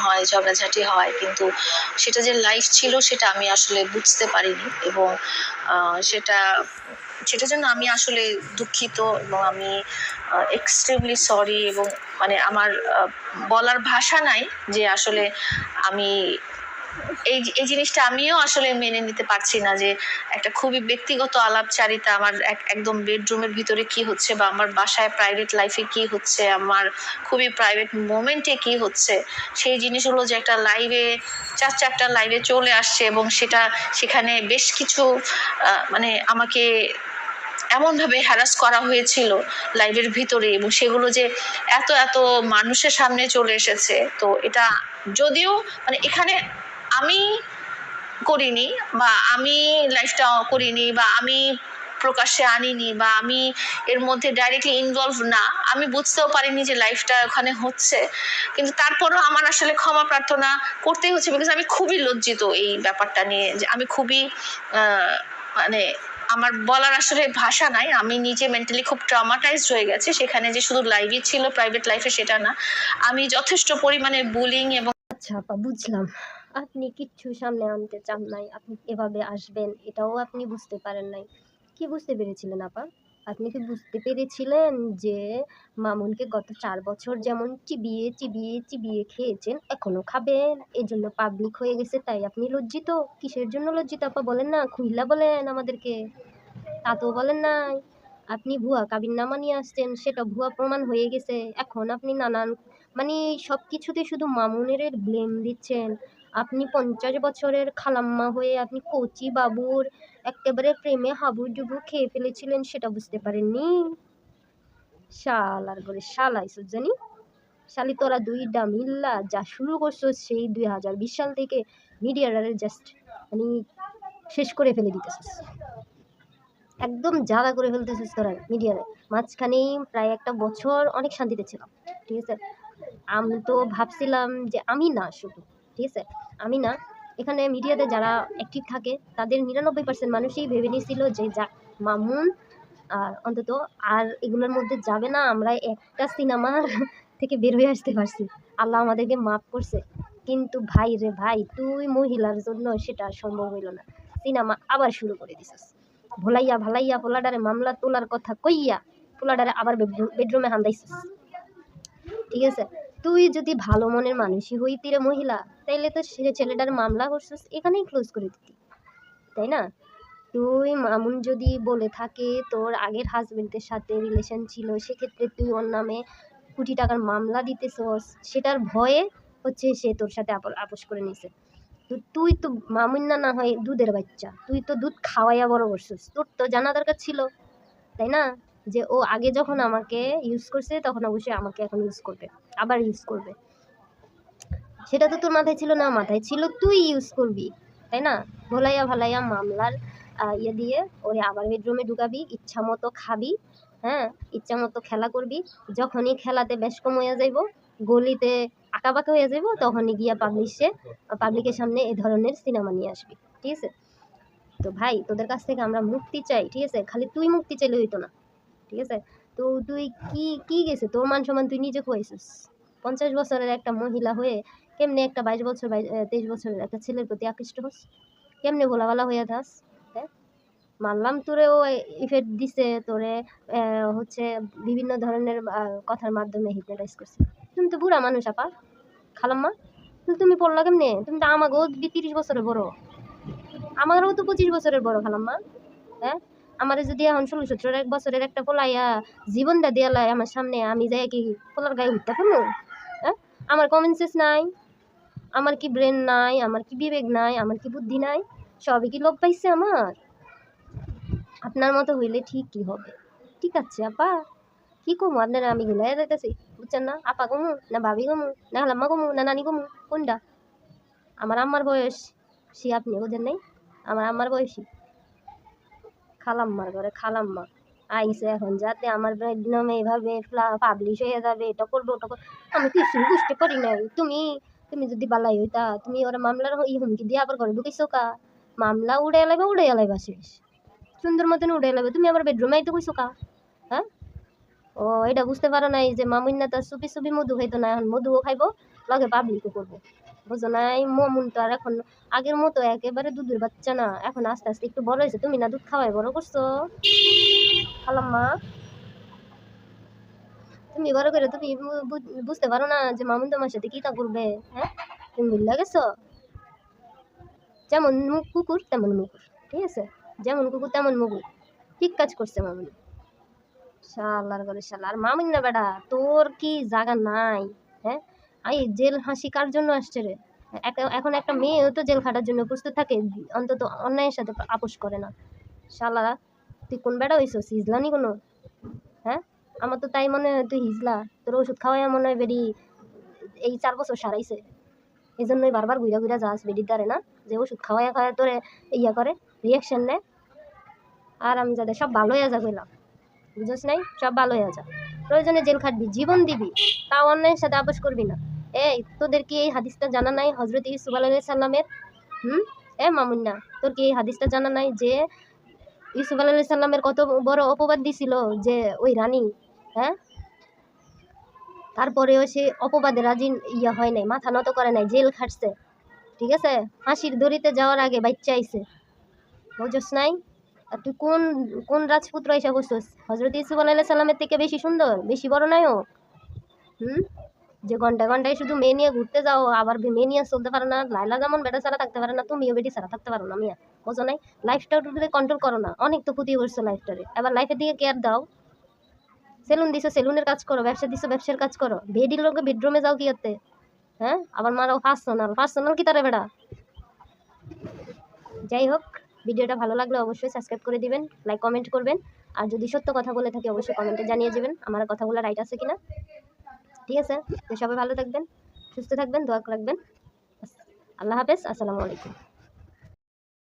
হয়, ঝগড়াঝাটি হয়, কিন্তু সেটা যে লাইফ ছিল সেটা আমি আসলে বুঝতে পারিনি এবং সেটা, সেটার জন্য আমি আসলে দুঃখিত এবং আমি এক্সট্রিমলি সরি এবং মানে আমার বলার ভাষা নাই যে আসলে আমি এই এই জিনিসটা আমিও আসলে মেনে নিতে পারছি না যে একটা খুবই ব্যক্তিগত আলাপচারিতা আমার এক- একদম বেডরুমের ভিতরে কি হচ্ছে বা আমার বাসায় প্রাইভেট লাইফে কি হচ্ছে, আমার খুবই প্রাইভেট মোমেন্টে কি হচ্ছে, সেই জিনিসগুলো যে একটা লাইভে চার চারটা লাইভে চলে আসছে এবং সেটা সেখানে বেশ কিছু মানে আমাকে এমনভাবে হ্যারাস করা হয়েছিল লাইভের ভিতরে এবং সেগুলো যে এত এত মানুষের সামনে চলে এসেছে, তো এটা যদিও মানে এখানে আমি করিনি বা আমি লাইফটা করিনি বা আমি প্রকাশ্যে আনিনি বা আমি এর মধ্যে ডাইরেক্টলি ইনভলভ না, আমি বুঝতেও পারিনি যে লাইফটা ওখানে হচ্ছে। কিন্তু তারপরও আমার আসলে ক্ষমা প্রার্থনা করতেই হচ্ছে বিকজ আমি খুবই লজ্জিত এই ব্যাপারটা নিয়ে যে আমি খুবই মানে আমার বলার আসলে ভাষা নাই। আমি নিজে মেন্টালি খুব ট্রমাটাইজড হয়ে গেছে। সেখানে যে শুধু লাইভই ছিল প্রাইভেট লাইফে সেটা না। আমি যথেষ্ট পরিমাণে বুলিং এবং আচ্ছা বুঝলাম। আপনি কিচ্ছু সামনে আনতে চান নাই, আপনি এভাবে আসবেন, এটাও আপনি বুঝতে পারেন নাই। কি বুঝতে পেরেছিলেন আপা? আপনি কি বুঝতে পেরেছিলেন যে মামুনকে গত চার বছর যেমন চিবিয়ে চিবিয়ে চিবিয়ে খেয়েছেন, এখনও খাবেন এই জন্য পাবলিক হয়ে গেছে, তাই আপনি লজ্জিত? কিসের জন্য লজ্জিত আপা বলেন না খুইলা বলেন আমাদেরকে। তা তো বলেন নাই। আপনি ভুয়া কাবিন নামা নিয়ে আসছেন, সেটা ভুয়া প্রমাণ হয়ে গেছে। এখন আপনি নানান মানে সব কিছুতে শুধু মামুনের ব্লেম দিচ্ছেন। আপনি পঞ্চাশ বছরের খালাম্মা হয়ে আপনি কচি বাবুর একেবারে প্রেমে হাবুডুবু খেয়ে ফেলেছিলেন, সেটা বুঝতে পারেননি? শালার করে শালাই জানি শালি তোরা দুইটা মিল্লা যা শুরু করছ সেই দুই হাজার বিশ সাল থেকে মিডিয়াটারে জাস্ট মানে শেষ করে ফেলে দিতেছিস। একদম জ্বালা করে ফেলতেছিস তোরা মিডিয়ারে মাঝখানেই প্রায় একটা বছর অনেক শান্তিতে ছিলাম, ঠিক আছে? আমি তো ভাবছিলাম যে আমি না শুধু ঠিক আছে আমি না, এখানে মিডিয়াতে যারা অ্যাক্টিভ থাকে, তাদের নিরানব্বই পার্সেন্ট মানুষই ভেবে নিয়েছিল যে যা, মামুন আর অন্তত আর এগুলোর মধ্যে যাবে না, আমরা একটা সিনেমার থেকে বের হয়ে আসতে পারছি। আল্লাহ আমাদেরকে মাফ করছে। কিন্তু ভাই রে ভাই, তুই মহিলার জন্য সেটা সম্ভব হইল না। সিনেমা আবার শুরু করে দিছিস। ভোলাইয়া ভালাইয়া পোলাডারে মামলা তোলার কথা কইয়া পোলাডারে আবার বেডরুমে হান্দাইছিস ঠিক আছে? তুই যদি ভালো মনের মানুষই হইতি রে মহিলা, তাইলে তো সে ছেলেটার মামলা করছিস, এখানেই ক্লোজ করে দিতি। তাই না? তুই মামুন যদি বলে থাকে, তোর আগের হাজবেন্ডের সাথে রিলেশন ছিল, সেক্ষেত্রে তুই ওর নামে কোটি টাকার মামলা দিতেছস, সেটার ভয়ে হচ্ছে সে তোর সাথে আপোষ করে নিছে। তো তুই তো মামুন না না হয় দুধের বাচ্চা, তুই তো দুধ খাওয়াইয়া বড় করছিস, তোর তো জানা দরকার ছিল, তাই না? যে ও আগে যখন আমাকে ইউজ করছে, তখন অবশ্যই আমাকে এখন ইউজ করবে। আবার ইউজ করবে। সেটা তো তোর মাথায় ছিল না, মাথায় ছিল তুই ইউজ করবি, তাই না? ভোলাইয়া ভালাইয়া মামলার ইয়ে দিয়ে ওরে আবার বেডরুমে ঢুকাবি, ইচ্ছা মতো খাবি হ্যাঁ? ইচ্ছা মতো খেলা করবি, যখনই খেলাতে কম হয়ে যাইব, গলিতে আঁকাবাঁকা হয়ে যাইব, তখনই গিয়া পাবলিশে পাবলিকের সামনে এ ধরনের সিনেমা নিয়ে আসবি, ঠিক আছে? তো ভাই, তোদের কাছ থেকে আমরা মুক্তি চাই, ঠিক আছে? খালি তুই মুক্তি চাইলে হইতো না, ঠিক আছে? তো তুই কি কি গেছে? তোর মান সম্মান তুই নিজে খুয়াইছিস। পঞ্চাশ বছরের একটা মহিলা হয়ে কেমনে একটা বাইশ বছর তেইশ বছরের একটা ছেলের প্রতি আকৃষ্ট হস? কেমনে বলাবালা হইয়া থাস? হ্যাঁ? মানলাম তোরে ও ইফেক্ট দিছে, তোরে হচ্ছে বিভিন্ন ধরনের কথার মাধ্যমে হিপনোটাইজ করছে। তুমি তো বুড়া মানুষ, আপা। খালাম্মা তুমি পড়লা কেমনে? তুমি তো আমাকেও তিরিশ বছরের বড়। আমারও তো পঁচিশ বছরের বড়, খালাম্মা। হ্যাঁ? আমারে যদি এখন ষোলো সতেরো এক বছরের একটা পোলাইয়া জীবনটা দেয়ালায় আমার সামনে, আমি যাই কি পোলার গায়ে উঠতে পারব হ্যাঁ? আমার কমন সেন্স নাই, আমার কি ব্রেন নাই, আমার কি বিবেক নাই, আমার কি বুদ্ধি নাই, সবই কি লোভ পাইছে আমার? আপনার মতো হইলে ঠিক কি হবে? ঠিক আছে, আপা। কি কমু, আপনারা আমি ঘুলাই যাইতেছি, বুঝছেন না? আপা কমু, না ভাবি কমু, না হালাম্মা কমু, না নানি কমু, কোনটা? আমার আম্মার বয়স, সে আপনি বোঝেন নাই? আমার আম্মার বয়সী। খালাম্মার ঘরে, খালাম্মা। আইসে এখন, যাতে আমার নামে এভাবে পাবলিশ হয়ে যাবে, এটা করব, ওটা করব। আমি কিছু বুঝতে পারি নাই। তুমি তুমি যদি বালাই হইতা, তুমি ওরা মামলার ই হুমকি দিয়ে আবার ঘরে ঢুকাইছো কা? মামলা উড়ে এলাইবা উড়ে এলাইবা শেষ। সুন্দর মতন উড়ে এলাইবা তুমি আবার বেডরুমে আইতে কইছো কা? হ্যাঁ? ও, এটা বুঝতে পারো নাই যে মামুন্না তার সুপি সুপি মধু খাইতো না, এখন মধুও খাইবো, লগে পাবলিকও করব। বুঝো নাই মমুন তো আর এখন আগের মতো একেবারে দুধের বাচ্চা না। এখন আস্তে আস্তে একটু বড় হয়েছে, তুমি না দুধ খাওয়াই বড় করছ? খালাম্মা তুমি বড় করে তুমি বুঝতে পারো না যে মামুন তোমার সাথে কি তা করবে হ্যাঁ? তুমি ভুলে গেছো? যেমন কুকুর তেমন মুকুর, ঠিক আছে? যেমন কুকুর তেমন মুকুর। ঠিক কাজ করছে মামুন। শালার করে শালা। আর মামুন না বেটা, তোর কি জায়গা নাই? আই, জেল হাসি কার জন্য আসছে রে? এখন একটা মেয়েও তো জেল খাটার জন্য প্রস্তুত থাকে, অন্তত অন্যায়ের সাথে আপোষ করে না। শালা, তুই কোন বেটা হইছস হিজলানি কোনো? হ্যাঁ? আমার তো তাই মনে হয় তুই হিজলা। তোর ওষুধ খাওয়াই মনে হয় বেরি এই চার বছর সারাইছে। এই জন্যই বারবার ঘুরা ঘুরা যাস বেডির দ্বারে, না? যে ওষুধ খাওয়াইয়া খাওয়া তোরে ইয়া করে রিয়াকশন নেয়। আর আমি যাদের সব ভালো হয়ে যা কইলাম নাই? সব ভালো হয়ে যা প্রয়োজনে জেল খাটবি, জীবন দিবি তাও অন্যায়ের সাথে আপোষ করবি না। এই তোদের কি এই হাদিসটা জানা নাই? হজরত ইসুফ আলাইহিস সাল্লামের হুম? এ, মামুন্না, তোর কি এই হাদিসটা জানা নাই যে ইসুফ আলাইহিস সাল্লামের কত বড় অপবাদ দিছিল যে ওই রানী হ্যাঁ? তারপরেও সে অপবাদে রাজি ইয়া হয় নাই, মাথা নত করে নাই, জেল খাটছে। ঠিক আছে? ফাঁসির দড়িতে যাওয়ার আগে বাচ্চা আইছে। বুঝছ নাই? আর তুই কোন কোন রাজপুত্র এসে বসছিস? হজরত ইসুফ আলাইহিস সাল্লামের থেকে বেশি সুন্দর, বেশি বড় নায়ক হুম? যে ঘন্টায় ঘন্টায় শুধু মেয়ে নিয়ে ঘুরতে যাও, আবার মেয়ে নিয়ে চলতে পারো না লাইলা যেমন বেটা ছাড়া থাকতে পারে না, তুমিও বেটি ছাড়া থাকতে পারো না, মিয়া। বোঝো নাই? লাইফটা কন্ট্রোল করো না। অনেক তো ক্ষতি করছ লাইফটারে এবার লাইফের দিকে কেয়ার দাও। সেলুন দিছো সেলুনের কাজ করো, ব্যবসা দিছো, ব্যবসার কাজ করো। বেডির লোকে বেডরুমে যাও কি করতে? হ্যাঁ? আবার মারাও পার্সোনাল পার্সোনাল কি তারে বেড়া যাই হোক। ভিডিওটা ভালো লাগলে অবশ্যই সাবস্ক্রাইব করে দিবেন লাইক কমেন্ট করবেন, আর যদি সত্য কথা বলে থাকি অবশ্যই কমেন্টে জানিয়ে যাবেন আমার কথাগুলো রাইট আছে কিনা। ঠিক আছে? তো সবাই ভালো থাকবেন, সুস্থ থাকবেন, দোয়া রাখবেন। আল্লাহ হাফেজ, আসসালামু আলাইকুম।